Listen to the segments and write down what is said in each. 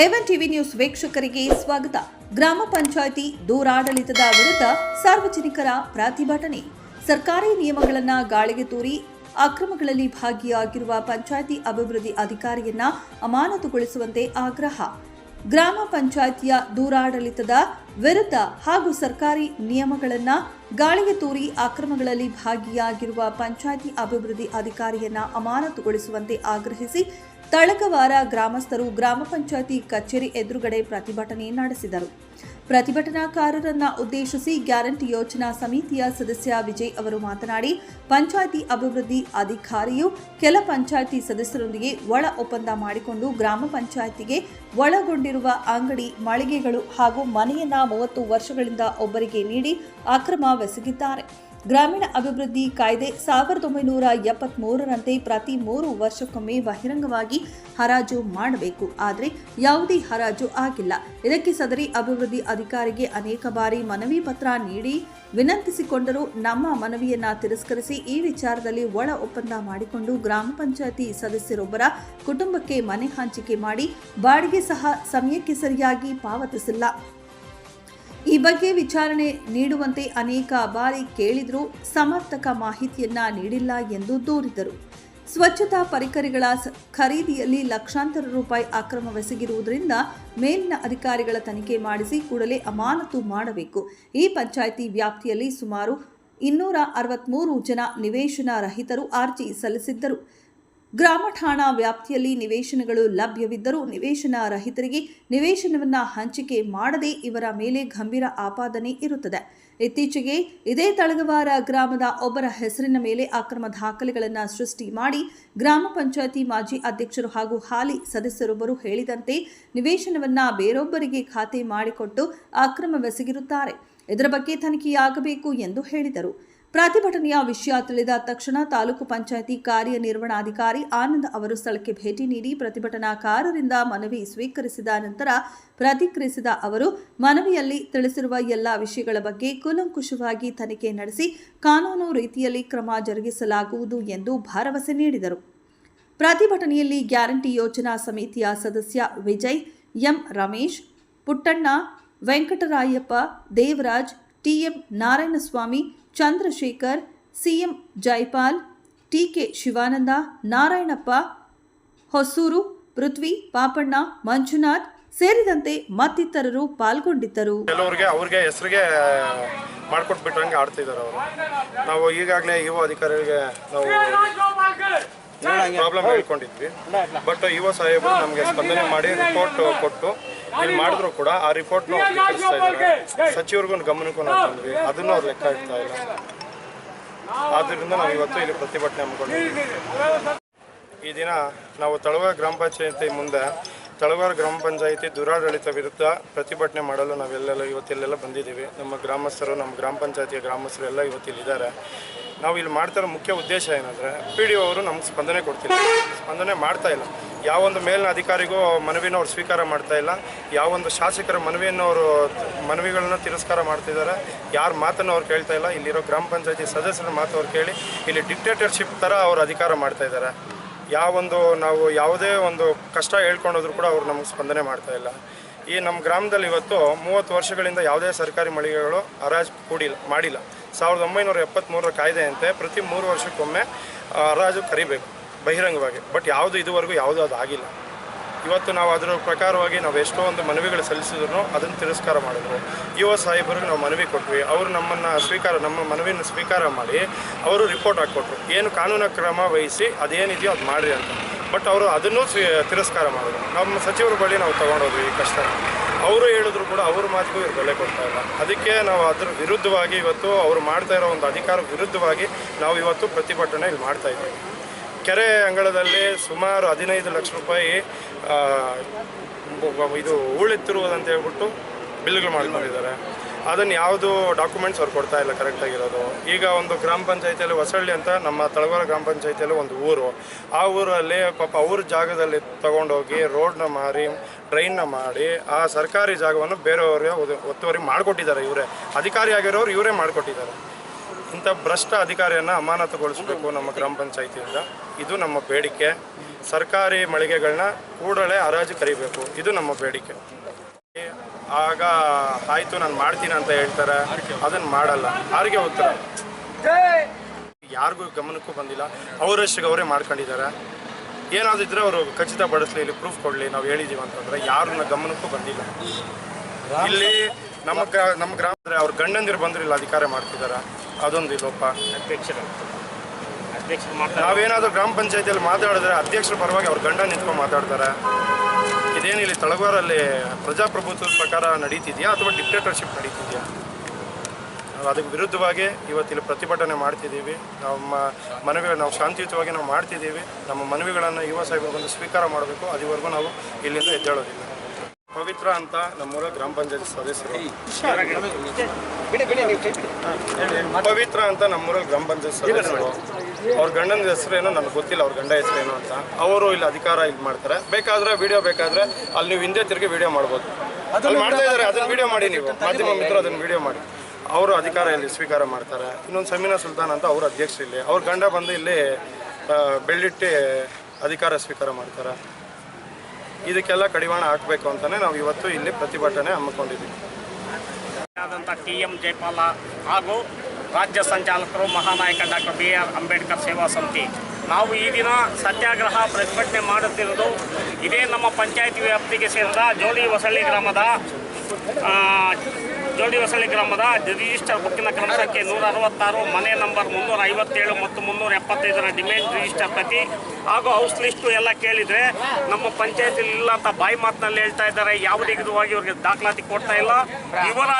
ಎವನ್ TV news ವೀಕ್ಷಕರಿಗೆ ಸ್ವಾಗತ. ಗ್ರಾಮ ಪಂಚಾಯಿತಿ ದೂರಾಡಳಿತದ ವಿರುದ್ಧ ಸಾರ್ವಜನಿಕರ ಪ್ರತಿಭಟನೆ. ಸರ್ಕಾರಿ ನಿಯಮಗಳನ್ನು ಗಾಳಿಗೆ ತೂರಿ ಅಕ್ರಮಗಳಲ್ಲಿ ಭಾಗಿಯಾಗಿರುವ ಪಂಚಾಯಿತಿ ಅಭಿವೃದ್ಧಿ ಅಧಿಕಾರಿಯನ್ನ ಅಮಾನತುಗೊಳಿಸುವಂತೆ ಆಗ್ರಹ. ಗ್ರಾಮ ಪಂಚಾಯಿತಿಯ ದೂರಾಡಳಿತದ ವಿರುದ್ಧ ಹಾಗೂ ಸರ್ಕಾರಿ ನಿಯಮಗಳನ್ನು ಗಾಳಿಗೆ ತೂರಿ ಅಕ್ರಮಗಳಲ್ಲಿ ಭಾಗಿಯಾಗಿರುವ ಪಂಚಾಯಿತಿ ಅಭಿವೃದ್ಧಿ ಅಧಿಕಾರಿಯನ್ನ ಅಮಾನತುಗೊಳಿಸುವಂತೆ ಆಗ್ರಹಿಸಿ ತಳಕವಾರ ಗ್ರಾಮಸ್ಥರು ಗ್ರಾಮ ಪಂಚಾಯಿತಿ ಕಚೇರಿ ಎದುರುಗಡೆ ಪ್ರತಿಭಟನೆ ನಡೆಸಿದರು. ಪ್ರತಿಭಟನಾಕಾರರನ್ನ ಉದ್ದೇಶಿಸಿ ಗ್ಯಾರಂಟಿ ಯೋಜನಾ ಸಮಿತಿಯ ಸದಸ್ಯ ವಿಜಯ್ ಅವರು ಮಾತನಾಡಿ, ಪಂಚಾಯಿತಿ ಅಭಿವೃದ್ಧಿ ಅಧಿಕಾರಿಯು ಕೆಲ ಪಂಚಾಯಿತಿ ಸದಸ್ಯರೊಂದಿಗೆ ಒಳ ಒಪ್ಪಂದ ಮಾಡಿಕೊಂಡು ಗ್ರಾಮ ಪಂಚಾಯಿತಿಗೆ ಒಳಗೊಂಡಿರುವ ಅಂಗಡಿ ಮಳಿಗೆಗಳು ಹಾಗೂ ಮನೆಯನ್ನ ಮೂವತ್ತು ವರ್ಷಗಳಿಂದ ಒಬ್ಬರಿಗೆ ನೀಡಿ ಅಕ್ರಮವೆಸಗಿದ್ದಾರೆ ಗ್ರಾಮೀಣ ಅಭಿವೃದ್ಧಿ ಕಾಯ್ದೆ ಸಾವಿರದ ಒಂಬೈನೂರ ಎಪ್ಪತ್ಮೂರರಂತೆ ಪ್ರತಿ ಮೂರು ವರ್ಷಕ್ಕೊಮ್ಮೆ ಬಹಿರಂಗವಾಗಿ ಹರಾಜು ಮಾಡಬೇಕು. ಆದರೆ ಯಾವುದೇ ಹರಾಜು ಆಗಿಲ್ಲ. ಇದಕ್ಕೆ ಸದರಿ ಅಭಿವೃದ್ಧಿ ಅಧಿಕಾರಿಗೆ ಅನೇಕ ಬಾರಿ ಮನವಿ ಪತ್ರ ನೀಡಿ ವಿನಂತಿಸಿಕೊಂಡರೂ ನಮ್ಮ ಮನವಿಯನ್ನ ತಿರಸ್ಕರಿಸಿ ಈ ವಿಚಾರದಲ್ಲಿ ಒಳ ಒಪ್ಪಂದ ಮಾಡಿಕೊಂಡು ಗ್ರಾಮ ಪಂಚಾಯತಿ ಸದಸ್ಯರೊಬ್ಬರ ಕುಟುಂಬಕ್ಕೆ ಮನೆ ಹಂಚಿಕೆ ಮಾಡಿ ಬಾಡಿಗೆ ಸಹ ಸಮಯಕ್ಕೆ ಸರಿಯಾಗಿ ಪಾವತಿಸಿಲ್ಲ. ಈ ಬಗ್ಗೆ ವಿಚಾರಣೆ ನೀಡುವಂತೆ ಅನೇಕ ಬಾರಿ ಕೇಳಿದರೂ ಸಮರ್ಥಕ ಮಾಹಿತಿಯನ್ನ ನೀಡಿಲ್ಲ ಎಂದು ದೂರಿದರು. ಸ್ವಚ್ಛತಾ ಪರಿಕರಗಳ ಖರೀದಿಯಲ್ಲಿ ಲಕ್ಷಾಂತರ ರೂಪಾಯಿ ಅಕ್ರಮವೆಸಗಿರುವುದರಿಂದ ಮೇಲಿನ ಅಧಿಕಾರಿಗಳ ತನಿಖೆ ಮಾಡಿಸಿ ಕೂಡಲೇ ಅಮಾನತು ಮಾಡಬೇಕು. ಈ ಪಂಚಾಯಿತಿ ವ್ಯಾಪ್ತಿಯಲ್ಲಿ ಸುಮಾರು ಇನ್ನೂರ ಅರವತ್ತ್ಮೂರು ಜನ ನಿವೇಶನ ರಹಿತರು ಅರ್ಜಿ ಸಲ್ಲಿಸಿದ್ದರು. ಗ್ರಾಮ ಠಾಣಾ ವ್ಯಾಪ್ತಿಯಲ್ಲಿ ನಿವೇಶನಗಳು ಲಭ್ಯವಿದ್ದರೂ ನಿವೇಶನ ರಹಿತರಿಗೆ ನಿವೇಶನವನ್ನು ಹಂಚಿಕೆ ಮಾಡದೆ ಇವರ ಮೇಲೆ ಗಂಭೀರ ಆಪಾದನೆ ಇರುತ್ತದೆ. ಇತ್ತೀಚೆಗೆ ಇದೇ ತಳಗವಾರ ಗ್ರಾಮದ ಒಬ್ಬರ ಹೆಸರಿನ ಮೇಲೆ ಅಕ್ರಮ ದಾಖಲೆಗಳನ್ನು ಸೃಷ್ಟಿ ಮಾಡಿ ಗ್ರಾಮ ಪಂಚಾಯತಿ ಮಾಜಿ ಅಧ್ಯಕ್ಷರು ಹಾಗೂ ಹಾಲಿ ಸದಸ್ಯರೊಬ್ಬರು ಹೇಳಿದಂತೆ ನಿವೇಶನವನ್ನು ಬೇರೊಬ್ಬರಿಗೆ ಖಾತೆ ಮಾಡಿಕೊಟ್ಟು ಅಕ್ರಮವೆಸಗಿರುತ್ತಾರೆ ಇದರ ಬಗ್ಗೆ ತನಿಖೆಯಾಗಬೇಕು ಎಂದು ಹೇಳಿದರು. ಪ್ರತಿಭಟನೆಯ ವಿಷಯ ತಿಳಿದ ತಕ್ಷಣ ತಾಲೂಕು ಪಂಚಾಯಿತಿ ಕಾರ್ಯನಿರ್ವಹಣಾಧಿಕಾರಿ ಆನಂದ್ ಅವರು ಸ್ಥಳಕ್ಕೆ ಭೇಟಿ ನೀಡಿ ಪ್ರತಿಭಟನಾಕಾರರಿಂದ ಮನವಿ ಸ್ವೀಕರಿಸಿದ ನಂತರ ಪ್ರತಿಕ್ರಿಯಿಸಿದ ಅವರು, ಮನವಿಯಲ್ಲಿ ತಿಳಿಸಿರುವ ಎಲ್ಲ ವಿಷಯಗಳ ಬಗ್ಗೆ ಕೂಲಂಕುಷವಾಗಿ ತನಿಖೆ ನಡೆಸಿ ಕಾನೂನು ರೀತಿಯಲ್ಲಿ ಕ್ರಮ ಜರುಗಿಸಲಾಗುವುದು ಎಂದು ಭರವಸೆ ನೀಡಿದರು. ಪ್ರತಿಭಟನೆಯಲ್ಲಿ ಗ್ಯಾರಂಟಿ ಯೋಜನಾ ಸಮಿತಿಯ ಸದಸ್ಯ Vijay, M Ramesh, Puttanna, Venkatarayappa, Devaraj TM Narayanaswamy Chandrashekar CM Jaipal TK Shivananda Narayanappa Hosur Prithvi Papanna Manjunath ಸೇರಿದಂತೆ ಮತ್ತಿತರರು ಪಾಲ್ಗೊಂಡಿದ್ದರು. ಕೆಲವರಿಗೆ ಅವ್ರಿಗೆ ಹೆಸರಿಗೆ ಮಾಡ್ಕೊಟ್ಬಿಟ್ಟಂಗೆ ಆಡ್ತಿದ್ದಾರೆ ಅವರು. ನಾವು ಈಗಾಗಲೇ ಯುವ ಅಧಿಕಾರಿಗಳಿಗೆ ನಾವು ಪ್ರಾಬ್ಲಮ್ ಹೇಳ್ಕೊಂಡಿದ್ವಿ. ಬಟ್ ಯುವ ಸಾಹೇಬರು ನಮಗೆ ಸ್ಪಂದನೆ ಮಾಡಿ ರಿಪೋರ್ಟ್ ಕೊಟ್ಟು ಇಲ್ಲಿ ಮಾಡಿದ್ರು ಕೂಡ ಆ ರಿಪೋರ್ಟ್ ಕಳಿಸ್ತಾ ಇದ್ದಾರೆ. ಸಚಿವರಿಗೂ ಗಮನಕ್ಕೂ ನಾವು ತಂದ್ವಿ. ಅದನ್ನು ಅವ್ರು ಲೆಕ್ಕ ಇಡ್ತಾ ಇಲ್ಲ. ಆದ್ದರಿಂದ ನಾವು ಇವತ್ತು ಇಲ್ಲಿ ಪ್ರತಿಭಟನೆ ಈ ದಿನ ನಾವು ತಳವಾರ ಗ್ರಾಮ ಪಂಚಾಯತಿ ಮುಂದೆ ತಳವಾರ ಗ್ರಾಮ ಪಂಚಾಯಿತಿ ದುರಾಡಳಿತ ವಿರುದ್ಧ ಪ್ರತಿಭಟನೆ ಮಾಡಲು ನಾವೆಲ್ಲೆಲ್ಲ ಇವತ್ತಿಲ್ಲೆಲ್ಲ ಬಂದಿದ್ದೀವಿ. ನಮ್ಮ ಗ್ರಾಮಸ್ಥರು ನಮ್ಮ ಗ್ರಾಮ ಪಂಚಾಯತಿಯ ಗ್ರಾಮಸ್ಥರು ಎಲ್ಲ ಇವತ್ತಿಲ್ಲಿದ್ದಾರೆ ನಾವು ಇಲ್ಲಿ ಮಾಡ್ತಿರೋ ಮುಖ್ಯ ಉದ್ದೇಶ ಏನಂದರೆ ಪಿ ಡಿ ಅವರು ನಮ್ಗೆ ಸ್ಪಂದನೆ ಕೊಡ್ತಿಲ್ಲ. ಸ್ಪಂದನೆ ಮಾಡ್ತಾ ಇಲ್ಲ. ಯಾವೊಂದು ಮೇಲಿನ ಅಧಿಕಾರಿಗೂ ಮನವಿನ ಅವ್ರು ಸ್ವೀಕಾರ ಮಾಡ್ತಾ ಇಲ್ಲ. ಯಾವೊಂದು ಶಾಸಕರ ಮನವಿಯನ್ನು ಅವರು, ಮನವಿಗಳನ್ನ ತಿರಸ್ಕಾರ ಮಾಡ್ತಿದ್ದಾರೆ. ಯಾರ ಮಾತನ್ನು ಅವ್ರು ಕೇಳ್ತಾ ಇಲ್ಲ. ಇಲ್ಲಿರೋ ಗ್ರಾಮ ಪಂಚಾಯತಿ ಸದಸ್ಯರ ಮಾತು ಅವ್ರು ಕೇಳಿ, ಇಲ್ಲಿ ಡಿಕ್ಟೇಟರ್ಶಿಪ್ ಥರ ಅವರು ಅಧಿಕಾರ ಮಾಡ್ತಾ ಇದ್ದಾರೆ. ಯಾವೊಂದು ನಾವು ಯಾವುದೇ ಒಂದು ಕಷ್ಟ ಹೇಳ್ಕೊಂಡೋದ್ರು ಕೂಡ ಅವ್ರು ನಮಗೆ ಸ್ಪಂದನೆ ಮಾಡ್ತಾ ಇಲ್ಲ. ಈ ನಮ್ಮ ಗ್ರಾಮದಲ್ಲಿ ಇವತ್ತು ಮೂವತ್ತು ವರ್ಷಗಳಿಂದ ಯಾವುದೇ ಸರ್ಕಾರಿ ಮಳಿಗೆಗಳು ಹರಾಜು ಕೂಡಿಲ್ಲ, ಮಾಡಿಲ್ಲ. ಸಾವಿರದ ಒಂಬೈನೂರ ಎಪ್ಪತ್ತ್ಮೂರರ ಕಾಯ್ದೆಯಂತೆ ಪ್ರತಿ ಮೂರು ವರ್ಷಕ್ಕೊಮ್ಮೆ ಹರಾಜು ಕರಿಬೇಕು. ಬಹಿರಂಗವಾಗಿ. ಬಟ್ ಯಾವುದು ಇದುವರೆಗೂ ಯಾವುದೂ ಅದು ಆಗಿಲ್ಲ. ಇವತ್ತು ನಾವು ಅದರ ಪ್ರಕಾರವಾಗಿ ನಾವು ಎಷ್ಟೋ ಒಂದು ಮನವಿಗಳು ಸಲ್ಲಿಸಿದ್ರು ಅದನ್ನು ತಿರಸ್ಕಾರ ಮಾಡಿದ್ರು. ಯುವ ಸಾಹೇಬರಿಗೆ ನಾವು ಮನವಿ ಕೊಟ್ವಿ. ಅವರು ನಮ್ಮನ್ನು ಸ್ವೀಕಾರ, ನಮ್ಮ ಮನವಿಯನ್ನು ಸ್ವೀಕಾರ ಮಾಡಿ ಅವರು ರಿಪೋರ್ಟ್ ಹಾಕ್ಕೊಟ್ರು. ಏನು ಕಾನೂನು ಕ್ರಮ ವಹಿಸಿ ಅದೇನಿದೆಯೋ ಅದು ಮಾಡಿರಿ ಅಂತ. ಬಟ್ ಅವರು ಅದನ್ನು ತಿರಸ್ಕಾರ ಮಾಡಿದ್ರು. ನಮ್ಮ ಸಚಿವರ ಬಳಿ ನಾವು ತೊಗೊಂಡೋದ್ವಿ ಈ ಕಷ್ಟ. ಅವರು ಹೇಳಿದ್ರು ಕೂಡ ಅವ್ರ ಮಾತಿಗೂ ಇವ್ರು ಬೆಲೆ ಕೊಡ್ತಾ ಇಲ್ಲ. ಅದಕ್ಕೆ ನಾವು ಅದ್ರ ವಿರುದ್ಧವಾಗಿ ಇವತ್ತು ಅವರು ಮಾಡ್ತಾ ಇರೋ ಒಂದು ಅಧಿಕಾರ ವಿರುದ್ಧವಾಗಿ ನಾವು ಇವತ್ತು ಪ್ರತಿಭಟನೆ ಇಲ್ಲಿ ಮಾಡ್ತಾ ಇದ್ದೀವಿ. ಕೆರೆ ಅಂಗಳದಲ್ಲಿ ಸುಮಾರು ಹದಿನೈದು ಲಕ್ಷ ರೂಪಾಯಿ ಇದು ಹೂಳೆತ್ತಿರುವುದಂತ ಹೇಳ್ಬಿಟ್ಟು ಬಿಲ್ಗಳು ಮಾಡ್ಕೊಂಡಿದ್ದಾರೆ. ಅದನ್ನು ಯಾವುದು ಡಾಕ್ಯುಮೆಂಟ್ಸ್ ಅವ್ರು ಕೊಡ್ತಾ ಇಲ್ಲ ಕರೆಕ್ಟಾಗಿರೋದು ಈಗ ಒಂದು ಗ್ರಾಮ ಪಂಚಾಯತಿಯಲ್ಲಿ ಹೊಸಳ್ಳಿ ಅಂತ ನಮ್ಮ ತಳವಾರ ಗ್ರಾಮ ಪಂಚಾಯತಿಯಲ್ಲಿ ಒಂದು ಊರು. ಆ ಊರಲ್ಲಿ ಪಾಪ ಅವ್ರ ಜಾಗದಲ್ಲಿ ತಗೊಂಡೋಗಿ ರೋಡ್ನ ಮಾರಿ ಡ್ರೈನ್ನ ಮಾಡಿ, ಆ ಸರ್ಕಾರಿ ಜಾಗವನ್ನು ಬೇರೆಯವ್ರಿಗೆ ಒತ್ತುವರಿ ಮಾಡಿಕೊಟ್ಟಿದ್ದಾರೆ ಇವರೇ. ಅಧಿಕಾರಿ ಆಗಿರೋರು ಇವರೇ ಮಾಡಿಕೊಟ್ಟಿದ್ದಾರೆ. ಇಂಥ ಭ್ರಷ್ಟ ಅಧಿಕಾರಿಯನ್ನು ಅಮಾನತುಗೊಳಿಸಬೇಕು ನಮ್ಮ ಗ್ರಾಮ ಪಂಚಾಯಿತಿಯಿಂದ. ಇದು ನಮ್ಮ ಬೇಡಿಕೆ. ಸರ್ಕಾರಿ ಮಳಿಗೆಗಳನ್ನ ಕೂಡಲೇ ಹರಾಜು ಕರಿಬೇಕು. ಇದು ನಮ್ಮ ಬೇಡಿಕೆ. ಆಗ ಆಯಿತು, ನಾನು ಮಾಡ್ತೀನಿ ಅಂತ ಹೇಳ್ತಾರೆ. ಅದನ್ನು ಮಾಡಲ್ಲ. ಯಾರಿಗೆ ಉತ್ತರ? ಯಾರಿಗೂ ಗಮನಕ್ಕೂ ಬಂದಿಲ್ಲ. ಅವರಷ್ಟಿಗೆ ಅವರೇ ಮಾಡ್ಕೊಂಡಿದ್ದಾರೆ. ಏನಾದ್ರೂ ಇದ್ರೆ ಅವರು ಖಚಿತಪಡಿಸ್ಲಿ ಇಲ್ಲಿ ಪ್ರೂಫ್ ಕೊಡಲಿ, ನಾವು ಹೇಳಿದೀವಿ ಅಂತಂದ್ರೆ ಯಾರನ್ನ ಗಮನಕ್ಕೂ ಬಂದಿಲ್ಲ. ಇಲ್ಲಿ ನಮ್ಮ ನಮ್ಮ ನಮ್ಮ ಗ್ರಾಮದ್ರೆ ಅವ್ರ ಗಂಡಂದಿರು ಬಂದ್ರಿಲ್ಲ ಅಧಿಕಾರ ಮಾಡ್ತಿದ್ದಾರೆ ಅದೊಂದು ಲೋಪ. ಅಧ್ಯಕ್ಷರು. ಅಧ್ಯಕ್ಷರು ನಾವೇನಾದರೂ ಗ್ರಾಮ ಪಂಚಾಯತಿಯಲ್ಲಿ ಮಾತಾಡಿದ್ರೆ ಅಧ್ಯಕ್ಷರ ಪರವಾಗಿ ಅವ್ರ ಗಂಡ ನಿಂತ್ಕೊಂಡು ಮಾತಾಡ್ತಾರೆ. ಇದೇನು ಇಲ್ಲಿ ತಳಗಾರಲ್ಲಿ ಪ್ರಜಾಪ್ರಭುತ್ವದ ಪ್ರಕಾರ ನಡೀತಿದೆಯಾ ಅಥವಾ ಡಿಕ್ಟೇಟರ್ಶಿಪ್ ನಡೀತಿದೆಯಾ? ನಾವು ಅದಕ್ಕೆ ವಿರುದ್ಧವಾಗಿ ಇವತ್ತಿಲ್ಲಿ ಪ್ರತಿಭಟನೆ ಮಾಡ್ತಿದ್ದೀವಿ. ನಮ್ಮ ಮನವಿಗಳು ನಾವು ಶಾಂತಿಯುತವಾಗಿ ನಾವು ಮಾಡ್ತಿದ್ದೀವಿ. ನಮ್ಮ ಮನವಿಗಳನ್ನು ಯುವ ಸಾಹೇಬರು ಬಂದು ಸ್ವೀಕಾರ ಮಾಡಬೇಕು. ಅದುವರೆಗೂ ನಾವು ಇಲ್ಲಿಂದ ಎದ್ದೇಳೋದಿಲ್ಲ. ಪವಿತ್ರ ಅಂತ ನಮ್ಮೂರ ಗ್ರಾಮ ಪಂಚಾಯತ್ ಸದಸ್ಯರು. ಪವಿತ್ರ ಅಂತ ನಮ್ಮೂರಲ್ಲಿ ಗ್ರಾಮ ಪಂಚಾಯತ್ ಸದಸ್ಯರು. ಅವ್ರ ಗಂಡನ ಹೆಸರೇನು ನನಗೆ ಗೊತ್ತಿಲ್ಲ ಅವ್ರ ಗಂಡ ಹೆಸರೇನು ಅಂತ. ಅವರು ಇಲ್ಲಿ ಅಧಿಕಾರ ಇದು ಮಾಡ್ತಾರೆ. ಬೇಕಾದ್ರೆ ವಿಡಿಯೋ ಬೇಕಾದ್ರೆ ಅಲ್ಲಿ ನೀವು ಹಿಂದೆ ತಿರುಗಿ ವಿಡಿಯೋ ಮಾಡ್ಬೋದು. ಅಲ್ಲಿ ಮಾಡ್ತಾ ಇದ್ದಾರೆ ಅದನ್ನ ವಿಡಿಯೋ ಮಾಡಿ ನೀವು. ಮಾಧ್ಯಮ ಮಿತ್ರರು ಅದನ್ನ ವಿಡಿಯೋ ಮಾಡಿ. ಅವರು ಅಧಿಕಾರ ಇಲ್ಲಿ ಸ್ವೀಕಾರ ಮಾಡ್ತಾರೆ. ಇನ್ನೊಂದು ಸಮೀನಾ ಸುಲ್ತಾನ್ ಅಂತ ಅವ್ರ ಅಧ್ಯಕ್ಷ ಇಲ್ಲಿ. ಅವ್ರ ಗಂಡ ಬಂದು ಇಲ್ಲಿ ಬೆಳ್ಳಿಟ್ಟಿ ಅಧಿಕಾರ ಸ್ವೀಕಾರ ಮಾಡ್ತಾರೆ. ಇದಕ್ಕೆಲ್ಲ ಕಡಿವಾಣ ಹಾಕಬೇಕು ಅಂತಲೇ ನಾವು ಇವತ್ತು ಇಲ್ಲಿ ಪ್ರತಿಭಟನೆ ಹಮ್ಮಿಕೊಂಡಿದ್ದೀವಿ. ಆದಂಥ ಟಿ ಎಂ ಜಯಪಾಲ ಹಾಗೂ ರಾಜ್ಯ ಸಂಚಾಲಕರು, Mahanayaka doctor B R Ambedkar Seva Samiti. ನಾವು ಈ ದಿನ ಸತ್ಯಾಗ್ರಹ ಪ್ರತಿಭಟನೆ ಮಾಡುತ್ತಿರುವುದು ಇದೇ ನಮ್ಮ ಪಂಚಾಯತಿ ವ್ಯಾಪ್ತಿಗೆ ಸೇರಿದ ಜೋಳಿ ಹೊಸಳ್ಳಿ ಗ್ರಾಮದ ಆ, ಜೋಡಿ ಹೊಸಳ್ಳಿ ಗ್ರಾಮದ ರಿಜಿಸ್ಟರ್ ಬುಕ್ಕಿನ ಕ್ರಮ ಸಂಖ್ಯೆ ನೂರ ಅರವತ್ತಾರು ಮನೆ ನಂಬರ್ ಮುನ್ನೂರ ಐವತ್ತೇಳು ಮತ್ತು ಮುನ್ನೂರ ಎಪ್ಪತ್ತೈದರ ಡಿಮ್ಯಾಂಡ್ ರಿಜಿಸ್ಟರ್ ಪ್ರತಿ. ಹಾಗೂ ಹೌಸ್ ಲಿಸ್ಟು ಎಲ್ಲ ಕೇಳಿದರೆ ನಮ್ಮ ಪಂಚಾಯತಿ ಇಲ್ಲ ಅಂತ ಬಾಯಿ ಮಾತಿನಲ್ಲಿ ಹೇಳ್ತಾ ಇದ್ದಾರೆ. ಯಾವುದೇ ವಿಧವಾಗಿ ಇವ್ರಿಗೆ ದಾಖಲಾತಿ ಕೊಡ್ತಾ ಇಲ್ಲ. ಇವರ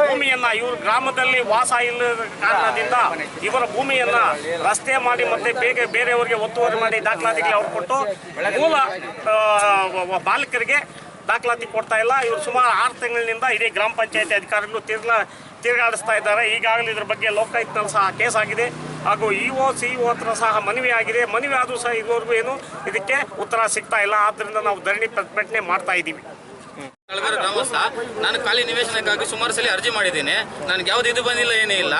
ಭೂಮಿಯನ್ನು ಇವ್ರ ಗ್ರಾಮದಲ್ಲಿ ವಾಸ ಇಲ್ಲದ ಕಾರಣದಿಂದ ಇವರ ಭೂಮಿಯನ್ನು ರಸ್ತೆ ಮಾಡಿ ಮತ್ತೆ ಬೇಗ ಬೇರೆಯವರಿಗೆ ಒತ್ತುವರಿ ಮಾಡಿ ದಾಖಲಾತಿಗೆ ಅವ್ರು ಕೊಟ್ಟು ಮೂಲ ಬಾಲಕರಿಗೆ ದಾಖಲಾತಿ ಕೊಡ್ತಾ ಇಲ್ಲ. ಇವರು ಸುಮಾರು ಆರು ತಿಂಗಳಿನಿಂದ ಇಡೀ ಗ್ರಾಮ ಪಂಚಾಯತಿ ಅಧಿಕಾರಿಗಳು ತಿರ್ಗಾ ತಿರುಗಾಡಿಸ್ತಾ ಇದ್ದಾರೆ. ಈಗಾಗಲೇ ಇದ್ರ ಬಗ್ಗೆ ಲೋಕಾಯುಕ್ತಲ್ಲಿ ಸಹ ಕೇಸ್ ಆಗಿದೆ. ಹಾಗೂ ಇ ಒ ಸಿ ಇ ಹತ್ರ ಸಹ ಮನವಿ ಆಗಿದೆ. ಮನವಿ ಆದರೂ ಸಹ ಇದುವರೆಗೂ ಏನು ಇದಕ್ಕೆ ಉತ್ತರ ಸಿಗ್ತಾ ಇಲ್ಲ. ಆದ್ದರಿಂದ ನಾವು ಧರಣಿ ಪ್ರತಿಭಟನೆ ಮಾಡ್ತಾ ಇದ್ದೀವಿ. ಕಳಗರ ಗ್ರಾಮಸ್ಥ, ನಾನು ಖಾಲಿ ನಿವೇಶನಕ್ಕಾಗಿ ಸುಮಾರು ಸಲ ಅರ್ಜಿ ಮಾಡಿದ್ದೀನಿ. ನನಗೆ ಯಾವ್ದು ಇದು ಬಂದಿಲ್ಲ, ಏನೇ ಇಲ್ಲ.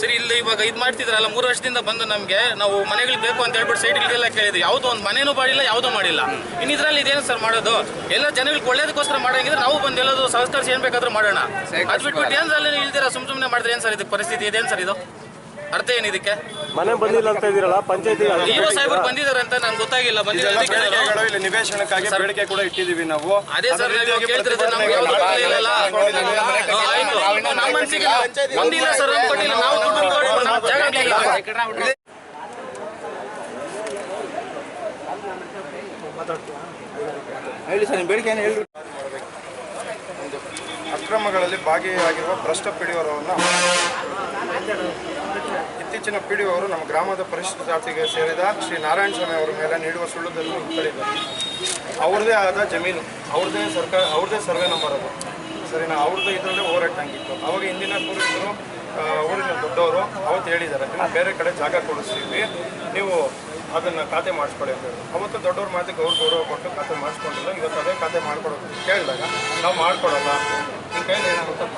ಸರಿ, ಇಲ್ಲಿ ಇವಾಗ ಇದು ಮಾಡ್ತಿದ್ರಲ್ಲ, ಮೂರು ವರ್ಷದಿಂದ ಬಂದು ನಮಗೆ ನಾವು ಮನೆಗಳು ಬೇಕು ಅಂತ ಹೇಳ್ಬಿಟ್ಟು ಸೈಟ್ಗಳಿಗೆಲ್ಲ ಕೇಳಿದ್ವಿ. ಯಾವುದೋ ಒಂದು ಮನೇನೂ ಮಾಡಿಲ್ಲ, ಯಾವುದೂ ಮಾಡಿಲ್ಲ. ಇನ್ನು ಇದರಲ್ಲಿ ಇದೇನು ಸರ್ ಮಾಡೋದು? ಎಲ್ಲ ಜನಗಳಿಗೆ ಒಳ್ಳೇದಕ್ಕೋಸ್ಕರ ಮಾಡೋಂಗಿದ್ರೆ ನಾವು ಬಂದು ಎಲ್ಲದು ಸಂಸ್ಕರಿಸಿ ಏನು ಬೇಕಾದ್ರೂ ಮಾಡೋಣ. ಅದು ಬಿಟ್ಬಿಟ್ಟು ಏನ್ರಲ್ಲಿ ಇಲ್ದಿರ ಸುಮ್ ಸುಮ್ಮನೆ ಮಾಡಿದ್ರೆ ಏನು ಸರ್ ಇದು ಪರಿಸ್ಥಿತಿ? ಇದೇನು ಸರ್ ಇದು? ಅರ್ಥ ಏನು ಇದಕ್ಕೆ? ಮನೆ ಬಂದಿಲ್ಲ ಅಂತ ಇದೀರಲ್ಲ ಪಂಚಾಯತಿ ಇಒ ಸಾಹೇಬರು ಬಂದಿದ್ದಾರೆ ಅಂತ ನನ್ಗೆ ಗೊತ್ತಾಗಿಲ್ಲ ಬಂದಿಲ್ಲ. ಬೇಡಿಕೆಗಳು ಇಲ್ಲಿ ನಿವೇಶನಕ್ಕಾಗಿ ಬೇಡಿಕೆ ಕೂಡ ಇಟ್ಟಿದ್ದೀವಿ ನಾವು. ಅದೇ ಸರ್ ನಾವು ಕೇಳ್ತಿರೋದು ನಮ್ಗೆ ಯಾವ್ದು. ಆಯ್ತು. ನಮ್ಮ ಮನ್ಸಿಗೆ ಒಂದಿಲ್ಲ ಸರ್ ನಮ್ಗೆ ಬೇಡಿಕೆ ಏನು ದುಡ್ಡು ಕೊಟ್ಟು ನಾವು ಜಾಗ ಕೇಳಿಲ್ಲ. ಒಂದು ಅಕ್ರಮಗಳಲ್ಲಿ ಭಾಗಿಯಾಗಿರುವ ಭ್ರಷ್ಟ ಪಿಡಿಯವರನ್ನು ಇತ್ತೀಚಿನ ಪಿಡಿಯವರು ನಮ್ಮ ಗ್ರಾಮದ ಪರಿಶಿಷ್ಟ ಜಾತಿಗೆ ಸೇರಿದ ಶ್ರೀ ನಾರಾಯಣ ಸ್ವಾಮಿ ಅವರ ಮೇಲೆ ನೀಡುವ ಸುಳ್ಳುದನ್ನು ಮುತ್ತಳಿದ್ದಾರೆ ಅವ್ರದ್ದೇ ಆದ ಜಮೀನು, ಅವ್ರದ್ದೇ ಸರ್ಕಾರ, ಅವ್ರದ್ದೇ ಸರ್ವೆ ನಂಬರ್ ಅದು. ಸರಿನಾ? ಅವ್ರದ್ದು ಇದರಲ್ಲೇ ಓವರ್ ಆಗಿತ್ತು ಅವಾಗ ಹಿಂದಿನ ಪೂರ್ವಿಕರು ಊರಿನ ದೊಡ್ಡವರು ಅವತ್ತು ಹೇಳಿದ್ದಾರೆ ಬೇರೆ ಕಡೆ ಜಾಗ ಕೊಡಿಸ್ತೀವಿ, ನೀವು ಅದನ್ನು ಖಾತೆ ಮಾಡಿಸ್ಕೊಳ್ಳಿ ಅಂತ ಹೇಳಿ ಅವತ್ತು ದೊಡ್ಡವ್ರ ಮಾತಿಗೆ ಅವ್ರು ಗೌರವ ಕೊಟ್ಟು ಖಾತೆ ಮಾಡಿಸ್ಕೊಂಡಿಲ್ಲ. ಇವತ್ತು ಅದೇ ಖಾತೆ ಮಾಡ್ಕೊಡೋದು ಕೇಳಿದಾಗ ನಾವು ಮಾಡ್ಕೊಡಲ್ಲ. ನಿಮ್ಮ ಕೈಯಲ್ಲಿ ಏನಾಗುತ್ತೆ ಅದ್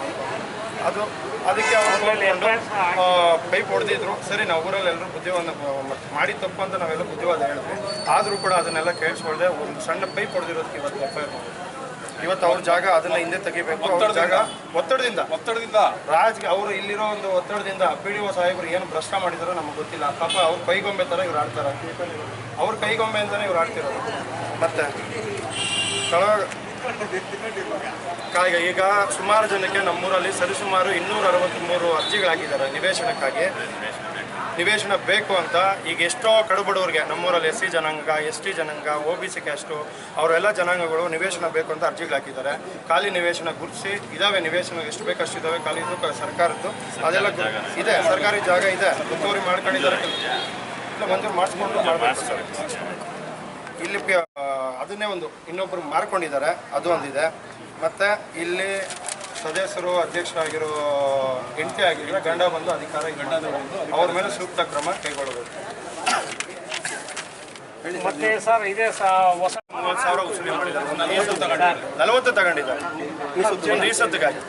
ಅದು ಅದಕ್ಕೆ ಅವರು ಪೈಪ್ ಹೊಡೆದಿದ್ರು. ಸರಿ ನಾವು ಊರಲ್ಲಿ ಎಲ್ಲರೂ ಬುದ್ಧಿವಾದ ಮಾಡಿ ತಪ್ಪು ಅಂತ ನಾವೆಲ್ಲ ಬುದ್ಧಿವಾದ ಹೇಳಿದ್ವಿ. ಆದರೂ ಕೂಡ ಅದನ್ನೆಲ್ಲ ಕೇಳಿಸ್ಕೊಳ್ಳದೆ ಒಂದು ಸಣ್ಣ ಪೈಪ್ ಹೊಡೆದಿರೋದಕ್ಕೆ ಇವತ್ತು ಎಫ್ ಐ ಆರ್ ಇವತ್ತು ಅವ್ರ ಜಾಗ ಅದನ್ನ ಹಿಂದೆ ತೆಗಿಬೇಕು ಅವ್ರ ಜಾಗ ಒತ್ತಡದಿಂದ. ಒತ್ತಡದಿಂದ. ರಾಜ್ ಅವರು ಇಲ್ಲಿರೋ ಒಂದು ಒತ್ತಡದಿಂದ ಪಿ ಡಿ ಒ ಸಾಹೇಬರು ಏನು ಭ್ರಷ್ಟ ಮಾಡಿದಾರೋ ನಮಗೆ ಗೊತ್ತಿಲ್ಲ. ಪಾಪ ಅವ್ರ ಕೈಗೊಂಬೆ ಥರ ಇವ್ರು ಆಡ್ತಾರೆ. ಅವ್ರ ಕೈಗೊಂಬೆ ಅಂತಲೇ ಇವ್ರು ಆಡ್ತಿರೋದು. ಮತ್ತೆ ಸ್ಥಳ ಈಗ ಸುಮಾರು ಜನಕ್ಕೆ ನಮ್ಮೂರಲ್ಲಿ ಸರಿಸುಮಾರು ಇನ್ನೂರ ಅರವತ್ತ್ಮೂರು ಅರ್ಜಿಗಳಾಗಿದ್ದಾರೆ ನಿವೇಶನಕ್ಕಾಗಿ. ನಿವೇಶನ ಬೇಕು ಅಂತ ಈಗ ಎಷ್ಟೋ ಕಡುಬಡವ್ರಿಗೆ ನಮ್ಮೂರಲ್ಲಿ ಎಸ್ ಸಿ ಜನಾಂಗ, ಎಸ್ ಟಿ ಜನಾಂಗ ಒ ಬಿ ಸಿ ಕ್ಯಾಸ್ಟು, ಅವರೆಲ್ಲ ಜನಾಂಗಗಳು ನಿವೇಶನ ಬೇಕು ಅಂತ ಅರ್ಜಿಗಳು ಹಾಕಿದ್ದಾರೆ. ಖಾಲಿ ನಿವೇಶನ ಗುರುತಿಸಿ, ಇದಾವೆ ನಿವೇಶನ ಎಷ್ಟು ಬೇಕಷ್ಟು ಇದಾವೆ. ಖಾಲಿ ಇದು ಸರ್ಕಾರದ್ದು. ಅದೆಲ್ಲ ಇದೆ, ಸರ್ಕಾರಿ ಜಾಗ ಇದೆ. ಒತ್ತುವರಿ ಮಾಡ್ಕೊಂಡಿದ್ದಾರೆ. ಇಲ್ಲ ಮಂಜೂರು ಮಾಡಿಸ್ಕೊಂಡು ಮಾಡಬೇಕು ಇಲ್ಲಿ ಅದನ್ನೇ ಒಂದು ಇನ್ನೊಬ್ಬರು ಮಾರ್ಕೊಂಡಿದ್ದಾರೆ. ಅದು ಒಂದಿದೆ. ಮತ್ತು ಇಲ್ಲಿ ಸದಸ್ಯರು ಅಧ್ಯಕ್ಷರಾಗಿರೋ ಹೆಂಡತಿ ಆಗಿರೋ ಗಂಡ ಬಂದು ಅಧಿಕಾರ ಗಂಡ ಅವ್ರ ಮೇಲೆ ಸೂಕ್ತ ಕ್ರಮ ಕೈಗೊಳ್ಳಬೇಕು. ಮತ್ತೆ ಸರ್ ಇದೇ ಹೊಸ ಮೂವತ್ತು ಸಾವಿರ ವಸೂಲಿ ಮಾಡಿದ್ದಾರೆ. ನಲವತ್ತು ತಗೊಂಡಿದ್ದಾರೆ. ಒಂದು ಈಸತ್ತಿಗಾಗಿ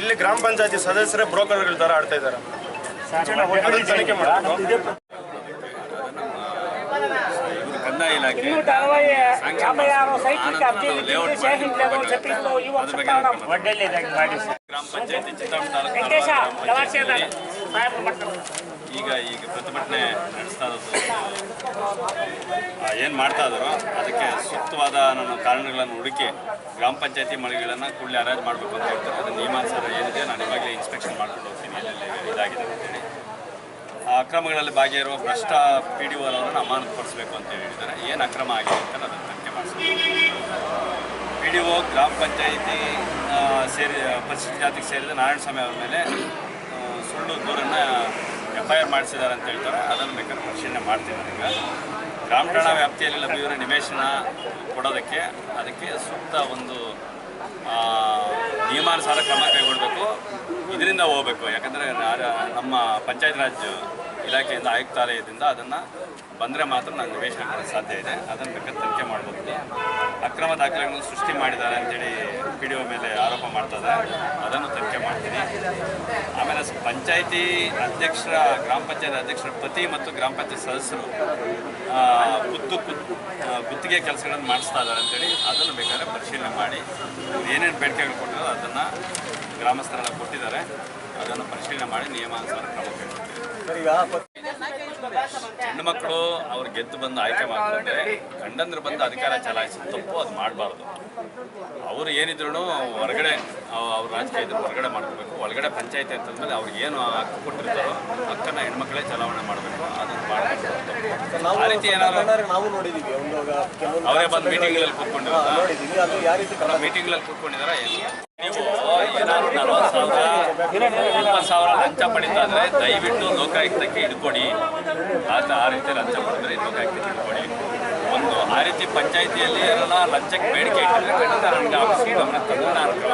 ಇಲ್ಲಿ ಗ್ರಾಮ ಪಂಚಾಯತಿ ಸದಸ್ಯರೇ ಬ್ರೋಕರ್ಗಳ ಥರ ಆಡ್ತಾ ಇದ್ದಾರೆ. ತನಿಖೆ ಮಾಡಬೇಕು ಕಂದಾಯ ಇಲಾಖೆ ಈಗ ಈಗ ಪ್ರತಿಭಟನೆ ನಡೆಸ್ತಾ ಇರೋದು. ಏನು ಮಾಡ್ತಾ ಇದ್ದಾರೋ ಅದಕ್ಕೆ ಸೂಕ್ತವಾದ ನಾನು ಕಾರಣಗಳನ್ನು ಹುಡುಕಿ ಗ್ರಾಮ ಪಂಚಾಯತಿ ಮಳಿಗೆಗಳನ್ನು ಕೂಡಲೇ ಅರೇಂಜ್ ಮಾಡಬೇಕು ಅಂತ ಹೇಳ್ತಾರೆ. ಅದು ನಿಯಮಾನುಸಾರ ಏನಿದೆ ನಾನು ಇವಾಗಲೇ ಇನ್ಸ್ಪೆಕ್ಷನ್ ಮಾಡ್ಕೊಂಡು ಹೋಗ್ತೀನಿ. ಇದಾಗಿದೆ ಅಂತೇಳಿ ಅಕ್ರಮಗಳಲ್ಲಿ ಭಾಗಿಯಾಗಿರುವ ಭ್ರಷ್ಟ ಪಿ ಡಿ ಅವರನ್ನು ಅಮಾನತುಪಡಿಸಬೇಕು ಅಂತ ಹೇಳಿದ್ದಾರೆ. ಏನು ಅಕ್ರಮ ಆಗಿದೆ ಅಂತ ನಾನು ತನಿಖೆ ಮಾಡಿಸ್ತೀನಿ ಪಿ ಡಿ ಒ ಗ್ರಾಮ ಪಂಚಾಯಿತಿ ಸೇರಿ ಪರಿಶಿಷ್ಟ ಜಾತಿಗೆ ಸೇರಿದ ನಾರಾಯಣಸ್ವಾಮಿ ಅವರ ಮೇಲೆ ಸುಳ್ಳು ದೂರನ್ನು ಎಫ್ ಐ ಆರ್ ಮಾಡಿಸಿದ್ದಾರೆ ಅಂತ ಹೇಳ್ತಾರೆ. ಅದನ್ನು ಬೇಕಾದ್ರೆ ಪರಿಶೀಲನೆ ಈಗ ಗ್ರಾಮ ಠಾಣಾ ವ್ಯಾಪ್ತಿಯಲ್ಲಿ ಲಭ್ಯವಿರೋ ನಿವೇಶನ ಕೊಡೋದಕ್ಕೆ ಅದಕ್ಕೆ ಸೂಕ್ತ ಒಂದು ನಿಯಮಾನುಸಾರ ಕ್ರಮ ಕೈಗೊಳ್ಳಬೇಕು ಇದರಿಂದ ಹೋಗಬೇಕು. ಯಾಕಂದರೆ ನಮ್ಮ ಪಂಚಾಯತ್ ರಾಜ್ ಇಲಾಖೆಯಿಂದ ಆಯುಕ್ತಾಲಯದಿಂದ ಅದನ್ನು ಬಂದರೆ ಮಾತ್ರ ನಾನು ನಿವೇಶನ ಕೊಡೋಕ್ಕೆ ಸಾಧ್ಯ ಇದೆ. ಅದನ್ನು ಬೇಕಾದ ತನಿಖೆ ಮಾಡ್ಬೋದು. ಅಕ್ರಮ ದಾಖಲೆಗಳನ್ನು ಸೃಷ್ಟಿ ಮಾಡಿದ್ದಾರೆ ಅಂತೇಳಿ ಪಿ ಡಿ ಒ ಮೇಲೆ ಆರೋಪ ಮಾಡ್ತಾರೆ ಅದನ್ನು ತನಿಖೆ ಮಾಡ್ತೀನಿ. ಆಮೇಲೆ ಪಂಚಾಯಿತಿ ಅಧ್ಯಕ್ಷರ, ಗ್ರಾಮ ಪಂಚಾಯತ್ ಅಧ್ಯಕ್ಷರ ಪತಿ ಮತ್ತು ಗ್ರಾಮ ಪಂಚಾಯತ್ ಸದಸ್ಯರು ಗುತ್ತು ಗುತ್ತಿಗೆ ಕೆಲಸಗಳನ್ನು ಮಾಡಿಸ್ತಾ ಇದ್ದಾರೆ ಅಂತೇಳಿ ಅದನ್ನು ಬೇಕಾದ್ರೆ ಪರಿಶೀಲನೆ ಮಾಡಿ, ಏನೇನು ಬೇಡಿಕೆಗಳು ಕೊಟ್ಟಿರೋ ಅದನ್ನು ಗ್ರಾಮಸ್ಥರೆಲ್ಲ ಕೊಟ್ಟಿದ್ದಾರೆ. ಅದನ್ನು ಪರಿಶೀಲನೆ ಮಾಡಿ ನಿಯಮಾನುಸಾರ ಕ್ರಮ ಹೆಣ್ಣು ಮಕ್ಕಳು ಅವ್ರು ಗೆದ್ದು ಬಂದು ಆಯ್ಕೆ ಮಾಡ್ಕೊಂಡ್ರೆ ಗಂಡಂದ್ರು ಬಂದು ಅಧಿಕಾರ ಚಲಾಯಿಸಿದ ತಪ್ಪು ಅದು ಮಾಡಬಾರ್ದು. ಅವರು ಏನಿದ್ರು ಹೊರಗಡೆ ಅವ್- ಅವ್ರ ರಾಜಕೀಯ ಇದ್ರು ಹೊರಗಡೆ ಮಾಡ್ಕೋಬೇಕು. ಒಳಗಡೆ ಪಂಚಾಯತಿ ಅಂತಂದ್ಮೇಲೆ ಅವ್ರಿಗೆ ಏನು ಹಕ್ಕು ಕೊಟ್ಟಿರ್ತಾರೋ ಹಕ್ಕನ್ನ ಹೆಣ್ಮಕ್ಳೇ ಚಲಾವಣೆ ಮಾಡಬೇಕು. ಅದನ್ನು ಮಾಡಬೇಕು ಆ ರೀತಿ ಏನಾದ್ರು ಅವರೇ ಬಂದು ಮೀಟಿಂಗ್ಗಳಲ್ಲಿ ರೀತಿ ಮೀಟಿಂಗ್ಗಳಲ್ಲಿ ಕೂತ್ಕೊಂಡಿದಾರ ನೀವು ಏನಾದ್ರು ನಲವತ್ತು ಸಾವಿರ ಇಪ್ಪತ್ತು ಸಾವಿರ ಲಂಚ ಪಡಿತಾ ಇದ್ರೆ ದಯವಿಟ್ಟು ಲೋಕಾಯುಕ್ತಕ್ಕೆ ಹಿಡ್ಕೊಡಿ. ಆತ ಆ ರೀತಿ ಲಂಚ ಪಡೆದ್ರೆ ಲೋಕಾಯುಕ್ತಕ್ಕೆ ಹಿಡ್ಕೊಡಿ. ಒಂದು, ಆ ರೀತಿ ಪಂಚಾಯಿತಿಯಲ್ಲಿ ಎಲ್ಲ ಲಂಚಕ್ಕೆ ಬೇಡಿಕೆ ಇಟ್ಟಿದ್ರೆ ಖಂಡಿತ ನನಗೆ ಆಫೀಸ್ಗೆ ಗಮನ ತಂದು ನಾನು ಕ್ರಮ